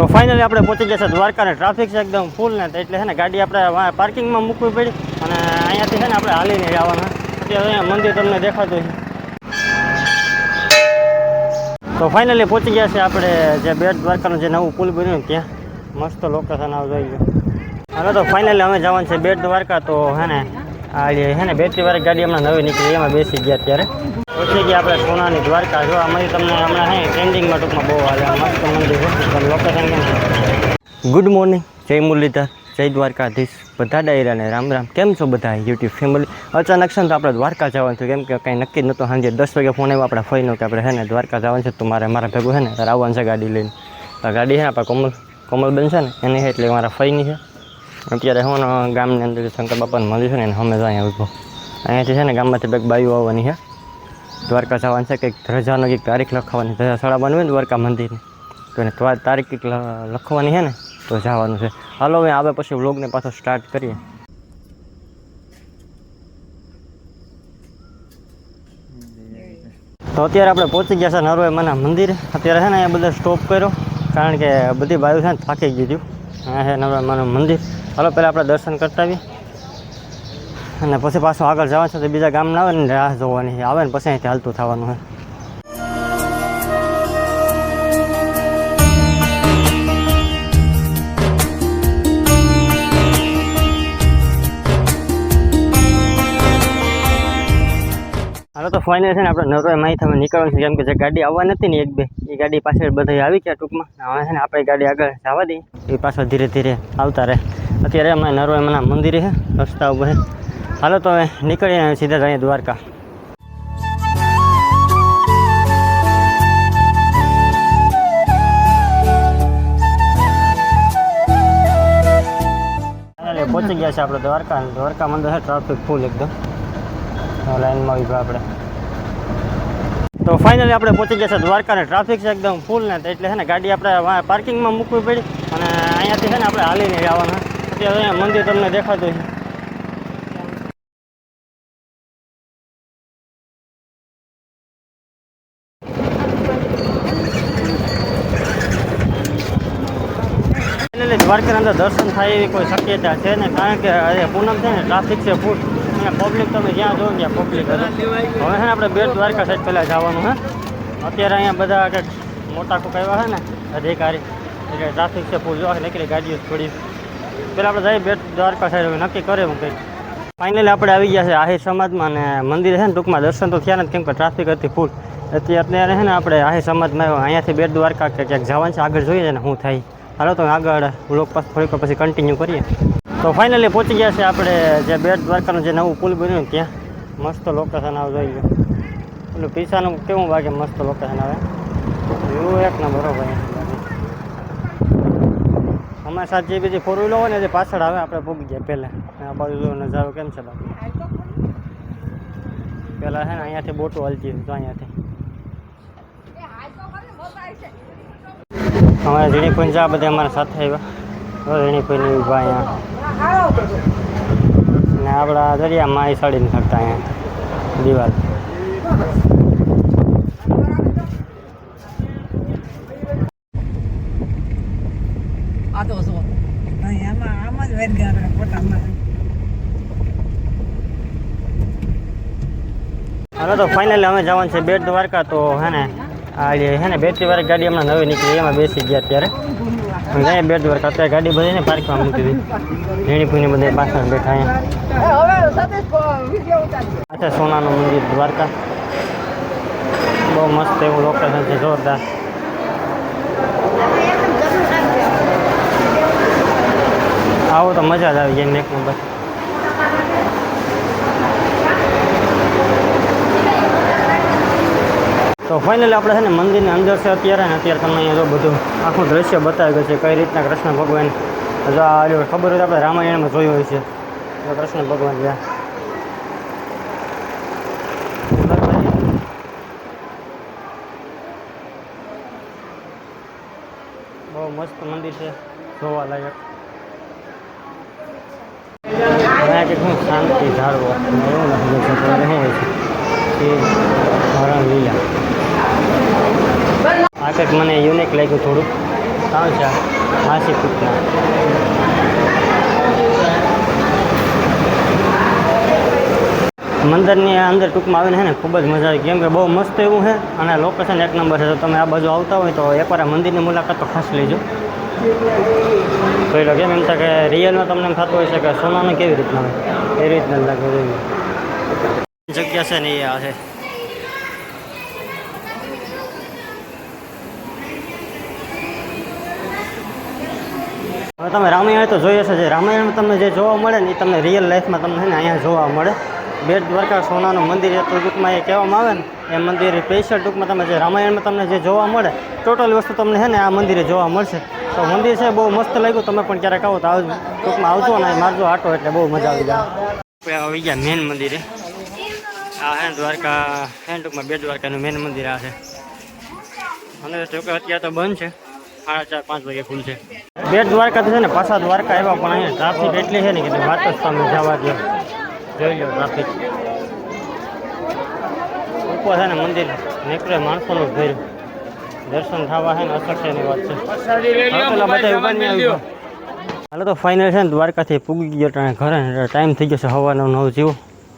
તો ફાઇનલી આપણે પહોંચી ગયા છે દ્વારકા ને ટ્રાફિક છે એકદમ ફૂલ ને એટલે છે ને ગાડી આપણે પાર્કિંગમાં મૂકવી પડી અને અહીંયાથી છે ને આપણે હાલીને આવવાના અત્યારે અહીંયા મંદિર તમને દેખાતું છે. તો ફાઇનલી પહોંચી ગયા છે આપણે જે બેટ દ્વારકાનું જે નવું પુલ બન્યું ત્યાં. મસ્ત લોકેશન આવ જોઈ ગયું હવે તો ફાઇનલી અમે જવાનું છે બેટ દ્વારકા, તો હે ને આ છે હે ને બેટરી વાળી ગાડી હમણાં નવી નીકળી, એમાં બેસી ગયા ત્યારે પછી ગયા આપણે સોનાની દ્વારકા જો આમાંથી તમને હમણાં હે ટ્રેન્ડિંગમાં ટૂંકમાં બહુ હાલે આ મસ્ત મંદિર લોકેશન કેમ ગુડ મોર્નિંગ જય મુરલીધર, જય દ્વારકાધીશ. બધા ડાયરાને રામ રામ. કેમ છો બધા યુટ્યુબ ફેમિલી અચાનક છે ને તો આપણે દ્વારકા જવાનું છે. કેમ કે કંઈ નક્કી જ નહોતું. સાંજે દસ વાગે ફોન આવ્યો આપણે ફોઈનો કે આપણે છે ને દ્વારકા જવાનું છે. તો મારે મારા ભેગું છે ને, તારે આવવાનું છે ગાડી લઈને. ગાડી છે ને, આપણે કોમલ કોમલબેન છે ને, એની એટલે મારા ફઈની છે. અત્યારે હું ગામની અંદર શંકર બાપાને મળ્યું છે ને એને અમે જ અહીંયા ઊભો. અહીંયાથી છે ને ગામમાંથી બેગ બાયું આવવાની છે. દ્વારકા જવાનું છે, કંઈક ધ્વજાનો કંઈક તારીખ લખવાની. ધજા સળાવવાનું હોય ને દ્વારકા મંદિરની. તો એને તારીખ કંઈક લખવાની છે ને, તો જવાનું છે. હાલો, હવે આવે પછી વ્લોગને પાછો સ્ટાર્ટ કરીએ. તો અત્યારે આપણે પહોંચી ગયા છે નરોએ મને મંદિર. અત્યારે છે ને અહીંયા બધા સ્ટોપ કર્યો. કારણ કે બધી બાયું છે ને થાકી ગઈ અહીંયા છે નરોએમાનું મંદિર. હાલો, પહેલાં આપણે દર્શન કરતા આવીએ. અને પછી પાછું આગળ જવાનું છે તો બીજા ગામના આવે ને રાહ જોવાની. આવે ને પછી અહીંથી હાલતું થવાનું છે હાલો તો ફાઇનલ છે ને આપણે નરોએ માહિતી અમે નીકળવાનું છે, કેમ કે જે ગાડી આવવાની હતી ને એક બે, એ ગાડી પાછળ બધા આવી ગયા ટૂંકમાં. હવે છે ને આપણે ગાડી આગળ જવા દઈએ. એ પાછળ ધીરે ધીરે આવતા રહે. અત્યારે અમે નરોએમાના મંદિરે છે, રસ્તા ઉપર. હાલો તો હવે નીકળીએ સીધા જઈએ દ્વારકા. પહોંચી ગયા છે આપણે દ્વારકા. દ્વારકા મંદિર છે ટ્રાફિક ફૂલ એકદમ. લાઈનમાં ગયા આપણે. તો ફાઇનલી આપણે પહોંચી ગયા છે દ્વારકા ને ટ્રાફિક છે એકદમ ફૂલ ને એટલે છે ને ગાડી આપણે પાર્કિંગમાં મૂકવી પડી અને અહીંયાથી છે ને આપણે હાલીને આવવાના અત્યારે મંદિર તમને દેખાતું છે. દ્વારકાના અંદર દર્શન થાય એવી કોઈ શક્યતા છે ને? કારણ કે પૂનમ છે ને ટ્રાફિક છે ફૂલ અને પબ્લિક તમે જ્યાં જોવો ત્યાં પબ્લિક હવે છે આપણે બેટ દ્વારકા સાઈડ પહેલાં જવાનું હે. અત્યારે અહીંયા બધા કંઈક મોટા કોક આવ્યા છે ને, અધિકારી એટલે ટ્રાફિક છે ફૂલ જોવા નીકળી, ગાડીઓ થોડી. પહેલાં આપણે જઈએ બેટ દ્વારકા સાઈડ હવે નક્કી કરે હું કંઈક. ફાઇનલી આપણે આવી ગયા છે આહિર સમાજમાં અને મંદિર છે ને, ટૂંકમાં દર્શન તો થયા નથી, કેમ કે ટ્રાફિક હતી ફૂલ અત્યારે છે ને આપણે આહિર સમાજમાં આવ્યો. અહીંયાથી બેટ દ્વારકા કે ક્યાંક જવાનું છે, આગળ જોઈએ ને શું થાય. હાલો તો આગળ વ્લોગ પાસ થોડીક પછી કન્ટિન્યુ કરીએ. તો ફાઇનલી પહોંચી ગયા છે આપણે જે બેટ દ્વારકાનું જે નવું પુલ બન્યું ત્યાં. મસ્ત લોકેશન આવે જોઈ ગયું પેલું પીસાનું કેવું વાગે મસ્ત લોકેશન આવે. વ્યૂ એક નંબર ભાઈ. અમારી સાથે જે બીજી ફોર વ્હીલર હોય ને જે પાછળ આવે, આપણે પૂગી ગયા પહેલાં. આ બાજુ નજારો કેમ છે બાકી? પહેલાં છે ને અહીંયાથી બોટો હલતી તો અહીંયાથી. અમારે ઝીણી જા બધા અમારા સાથે આવ્યા. તો ઝીણી પૂંજ ઊભા અહીંયા. ને આપણા દરિયામાં એ સડીને શકતા અહીંયા. દિવાલ. આ તો શું અહીં આમ જ વેર પોતામાં. હાલો તો ફાઇનલી અમે જવાનું છે બેટ દ્વારકા તો હે ને આ હે ને બેટરી વાળી ગાડી હમણાં નવી નીકળી એમાં બેસી ગયા અત્યારે જઈએ બેટ દ્વારકા અત્યારે ગાડી બધીને પાર્કમાં મૂકી દીધી. રેણી પૂણી બધા પાછળ બેઠા અહીંયા. હવે સતીશ વીડિયો ઉતારી આ છે સોનાનું મંદિર, દ્વારકા. બહુ મસ્ત એવું લોકેશન છે, જોરદાર. આવો તો મજા જ આવી જાય એક નંબર. તો ફાઇનલી આપણે છે ને મંદિરની અંદર છે, અત્યારે ને અત્યારે તમને અહીંયા જો બધું આખું દ્રશ્ય બતાવી ગયું છે, કઈ રીતના કૃષ્ણ ભગવાન, જો આ ખબર હોય આપણે રામાયણમાં જોયું હોય છે. કૃષ્ણ ભગવાન જ્યાં બહુ મસ્ત મંદિર છે, જોવા લાયક. અહીંયા શાંતિ ધારવો, એવું નથી શું હોય છે. એ હરણ લીલા. આ કંઈક મને યુનિક લાગ્યું થોડુંક. ત્રણ છે હાસી ફૂટના. મંદિરની અંદર ટૂંકમાં આવીને છે ને ખૂબ જ મજા આવી. કેમ કે બહુ મસ્ત એવું છે અને લોકેશન એક નંબર છે. તો તમે આ બાજુ આવતા હોય તો એકવાર મંદિરની મુલાકાત તો ખાસ લેજો. પહેલો કેમ એમ થાય કે રિયલમાં તમને એમ થતું હોય છે કે સોનાનું કેવી રીતના હોય? એ રીતના લાગે જગ્યા છે ને એ આ છે. હવે તમે રામાયણ તો જોઈ હશે, જે રામાયણમાં તમને જે જોવા મળે ને એ તમને રિયલ લાઈફમાં તમને ને અહીંયા જોવા મળે. બેટ દ્વારકા સોનાનું મંદિર એ ટૂંકમાં એ કહેવામાં આવે ને, એ મંદિર સ્પેશિયલ ટૂંકમાં તમે જે રામાયણમાં તમને જે જોવા મળે ટોટલ વસ્તુ તમને છે ને આ મંદિરે જોવા મળશે. તો મંદિર છે, બહુ મસ્ત લાગ્યું, તમે પણ ક્યારેક આવો તો આવજો ટૂંકમાં આવજો ને મારજો આટો એટલે બહુ મજા આવી જાય. આવી ગયા મેન મંદિરે. આ હે દ્વારકા હે ટૂંકમાં બેટ દ્વારકાનું મેન મંદિર આ છે. અને ટૂંક અત્યારે તો બંધ છે. સાડા ચાર પાંચ વાગે ખુલશે બેટ દ્વારકા તો છે ને પાછા દ્વારકા આવ્યા પણ અહીંયા ટ્રાફિક એટલી છે ને કે વાત જ તમે જવા દો જોઈ લો ટ્રાફિક. ઉપર છે ને મંદિર નીકળે માણસોનું જ ભર્યું. દર્શન થવા છે ને અશક્યની વાત છે. હાલો તો ફાઇનલ છે ને દ્વારકાથી પૂગી ગયો ટાણે ઘરે ટાઈમ થઈ ગયો છે હવાનો નવ જીવો.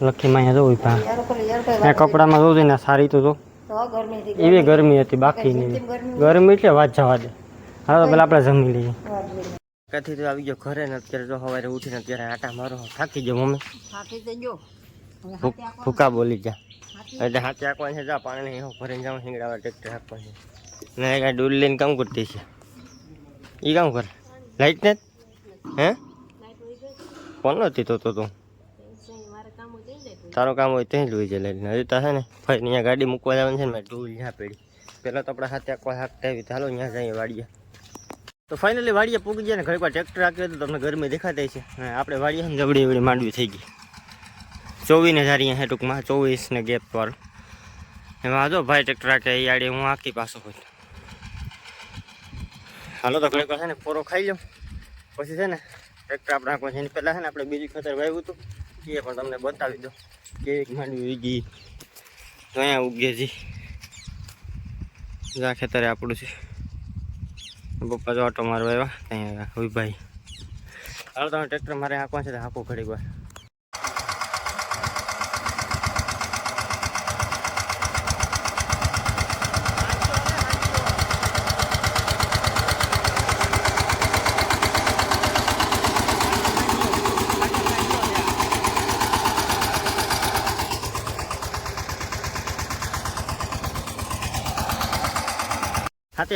લખીમાં અહીંયા જોવું ભાઈ ત્યાં. કપડામાં જોઉં ને સારી તો જો. તો એવી ગરમી હતી બાકી નહીં. ગરમી એટલે વાત જવા દે. હા પેલા આપણે જમી લઈએ. ક્યાંથી તો આવી ગયો ઘરે ને અત્યારે જો સવારે ઉઠીને અત્યારે આટા મારો, થાકી ગયો મમ્મી. થાકી ગયો હવે બોલી જા એટલે હાથે આંકવાની છે, જા પાણી નહીં ભરીને જાઉં હિંગડાવા ટ્રેક્ટર હાંકવાની છે. ને કાંઈ ડૂલ લઈને કામ કરતી છે. એ કામ કરે? લાઈટ ને? હે? કોણ નથી તો તો. તારું કામ હોય ત્યાં જ લઈ જાય લાઈટ હજી તો છે ને ફરી અહીંયા ગાડી મૂકવા જવાની છે ને મેં ડૂલ જ્યાં પડી. પહેલાં તો આપણે હાથે આંકવા હાંકતા આવી ચાલો ત્યાં જઈએ વાડીએ. તો ફાઇનલી વાડીએ પૂગી ગયા ને ઘણી વાર ટ્રેક્ટર રાખી તો તમને ગરમી દેખાતા છે અને આપણે વાડીએ છે જબડી વડી માંડવી થઈ ગઈ. ચોવીસ હજાર અહીંયા છે ટૂંકમાં, ચોવીસ ને ગેપ પર. એમાં જો ભાઈ ટ્રેક્ટર રાખે, એ આડે હું આખી પાછો હોય. હાલો તો ઘણી છે ને પોરો ખાઈ લઉં પછી છે ને ટ્રેક્ટર આપણે આંકવા છે એની પહેલાં છે ને આપણે બીજું ખેતર વાવ્યું હતું, એ પણ તમને બતાવી દો કેવી માંડવી ઉગી ઉગીએ જી. જો આ ખેતરે આપણું છે. પપ્પા તો ઓટો મારવા આવ્યા, ત્યાં ભાઈ. હાલો તમે ટ્રેક્ટર મારે હાંકવા છે, તો હાંકું ઘડી વાર.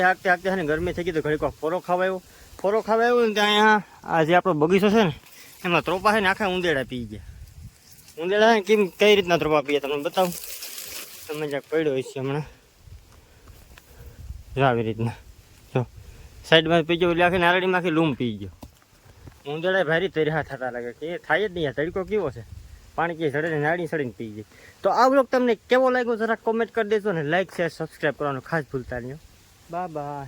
હાથે હાંકતે હાંકતે છે ને ગરમી થઈ ગઈ તો ઘડીક ફોરો ફોરો આવ્યો. ફોરો ખાવાયો ને ત્યાં અહીંયા આ જે આપણો બગીચો છે ને, એમાં ત્રોપા છે ને આખા ઉંદેડા પી ગયા. ઉંદેડા ને કેમ, કઈ રીતના ત્રોપા પીએ તમને બતાવું? તમે જ્યાં પડ્યો છે હમણાં. જો આવી રીતના. જો, સાઈડમાં પી ગયો, એટલે આખી નારળીમાં લૂમ પી ગયો. ઉંદેડા ભારી તર્યા થતા લાગે કે થાય જ નહીં તડકો કેવો છે? પાણી કે ચડે ને નાળી સડીને પી ગઈ તો આ બ્લોગ તમને કેવો લાગ્યો, જરા કોમેન્ટ કરી દેજો ને લાઈક શેર સબસ્ક્રાઈબ કરવાનું ખાસ ભૂલતા નહીં બાય બાય